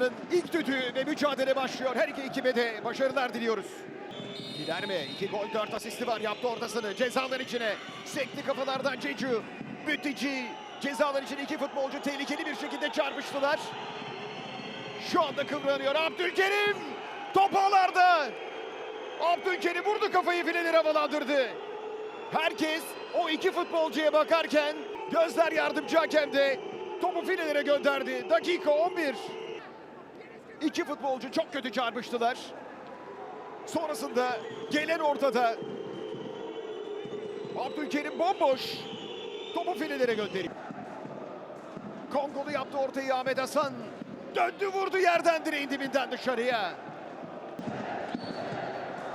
haftanın ilk düdüğü ve mücadele başlıyor. Her iki ekibe de başarılar diliyoruz. Gider mi? İki gol, dört asisti var. Yaptı ortasını. Cezalar içine. Sekti kafalardan Cecu. Müthici. Cezalar için iki futbolcu tehlikeli bir şekilde çarpıştılar. Şu anda kıvranıyor Abdülkerim. Top ağlarda. Abdülkerim vurdu kafayı fileleri havalandırdı. Herkes o iki futbolcuya bakarken gözler yardımcı hakemde topu filelere gönderdi. Dakika 11. İki futbolcu çok kötü çarpıştılar. Sonrasında gelen ortada. Abdülkerim bomboş. Topu filelere gönderiyor. Kongolu yaptı ortayı Ahmet Hasan. Döndü vurdu yerden direğin dibinden dışarıya.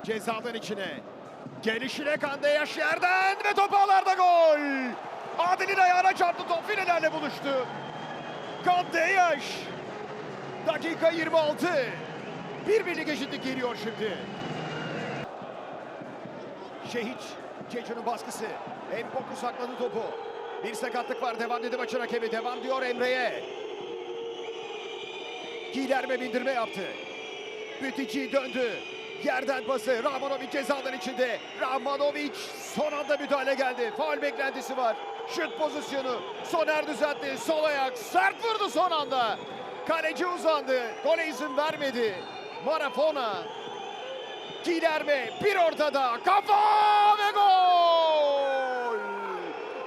Cezadan içine. Gelişine Kandeyaş yerden ve top ağlarda gol. Adil'in ayağına çarptı top filelerle buluştu. Kandeyaş. Dakika 26. Bir birlik eşitlik geliyor şimdi. Şehit. Cecu'nun baskısı. Empoku sakladı topu. Bir sakatlık var. Devam dedi maçın hakemi. Devam diyor Emre'ye. Gilerme bindirme yaptı. Bütici döndü. Yerden pası. Rahmanovic cezalar içinde. Rahmanovic son anda müdahale geldi. Faul beklentisi var. Şut pozisyonu. Soner düzeltti. Sol ayak. Sert vurdu son anda. Kaleci uzandı. Gole izin vermedi. Marafona. Gilerme bir ortada. Kafa ve gol!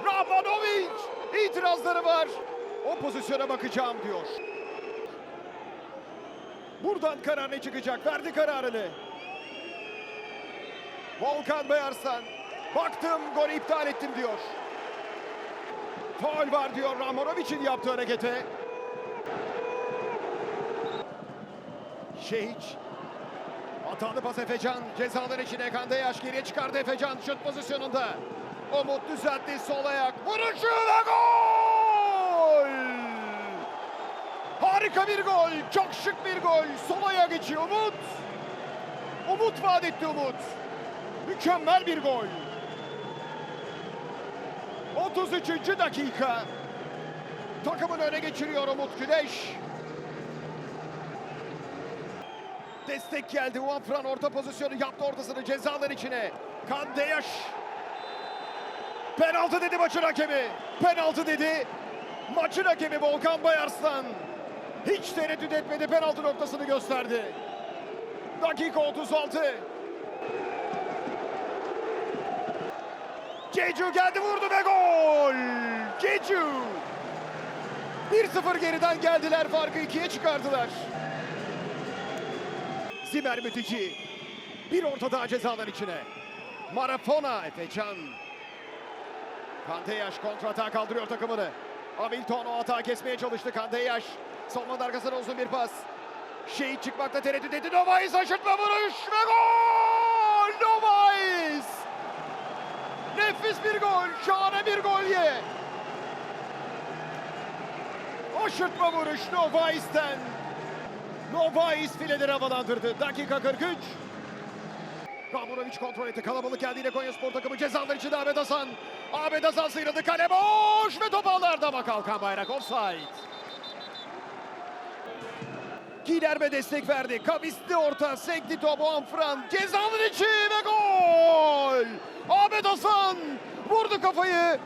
Rahmanovic itirazları var. O pozisyona bakacağım diyor. Buradan karar ne çıkacak? Verdi kararını. Volkan Beyarslan. Baktım gol iptal ettim diyor. Faul var diyor Rahmanovic'in yaptığı harekete. Şehiç. Hatalı pas Efecan. Cezalar içine Kandeyaş geriye çıkardı Efecan şut pozisyonunda. Umut düzeltti sol ayak. Vuruşu ve gol! Harika bir gol. Çok şık bir gol. Sol ayağa geçiyor Umut. Umut vaat etti Umut. Mükemmel bir gol. 33. dakika. Takımın öne geçiriyor Umut Güneş. Destek geldi. Uafran orta pozisyonu yaptı ortasını cezalar içine. Kandeyaş. Penaltı dedi maçın hakemi. Penaltı dedi. Maçın hakemi Volkan Bayarslan. Hiç tereddüt etmedi penaltı noktasını gösterdi. Dakika 36. Cecu geldi vurdu ve gol! Cecu! 1-0 geriden geldiler farkı ikiye çıkardılar. Zimer Mütici. Bir orta daha cezalar içine. Marafona Efecan. Kanteyaş kontrata kaldırıyor takımını. Hamilton o hata kesmeye çalıştı Kanteyaş. Savunmanın arkasına uzun bir pas. Şehit çıkmakta tereddüt etti. Novais aşırtma vuruş ve gol! Novais! Nefis bir gol. Şahane bir gol ye. Aşırtma vuruş Novais'ten. Novais fileleri havalandırdı. Dakika 43. Ramurovic kontrol etti. Kalabalık geldi yine Konya Spor takımı cezalar içinde Ahmet Hasan. Ahmet Hasan sıyrıldı. Kale boş ve top ağlarda ama kalkan bayrak offside. Giderme destek verdi. Kavisli orta. Sekti topu Anfran. Cezanın içi ve gol. Ahmet Hasan vurdu kafayı.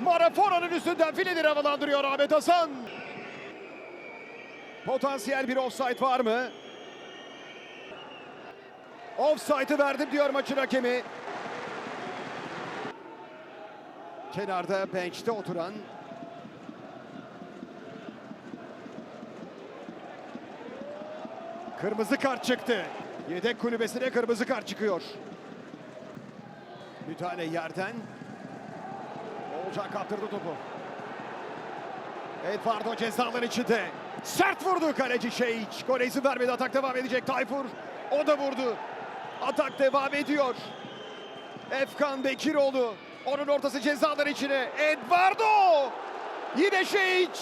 Marafona'nın üstünden fileleri havalandırıyor Ahmet Hasan. Potansiyel bir offside var mı? Offside'ı verdim diyor maçın hakemi. Kenarda bench'te oturan Kırmızı kart çıktı. Yedek kulübesine kırmızı kart çıkıyor. Müdahale yerden. Olcan kaptırdı topu. Edvardo cezalar içinde. Sert vurdu kaleci Şeyiç. Gole izin vermedi. Atak devam edecek. Tayfur o da vurdu. Atak devam ediyor. Efkan Bekiroğlu. Onun ortası cezalar içine. Edvardo. Yine Şeyiç.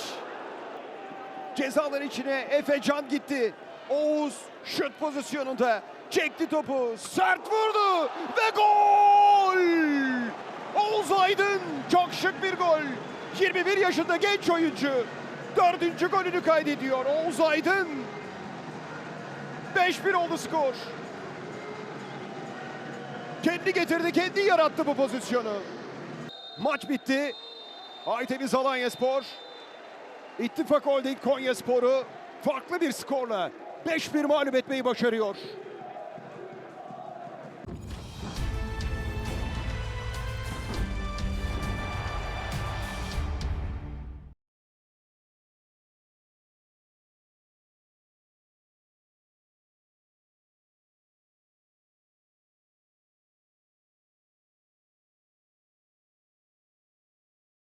Cezalar içine Efe Can gitti. Oğuz şut pozisyonunda çekti topu. Sert vurdu ve gol! Oğuz Aydın çok şık bir gol. 21 yaşında genç oyuncu. Dördüncü golünü kaydediyor Oğuz Aydın. 5-1 oldu skor. Kendi getirdi, kendi yarattı bu pozisyonu. Maç bitti. Aytemiz Alanya Spor. İttifak Holding Konya Spor'u farklı bir skorla 5-1 mağlup etmeyi başarıyor.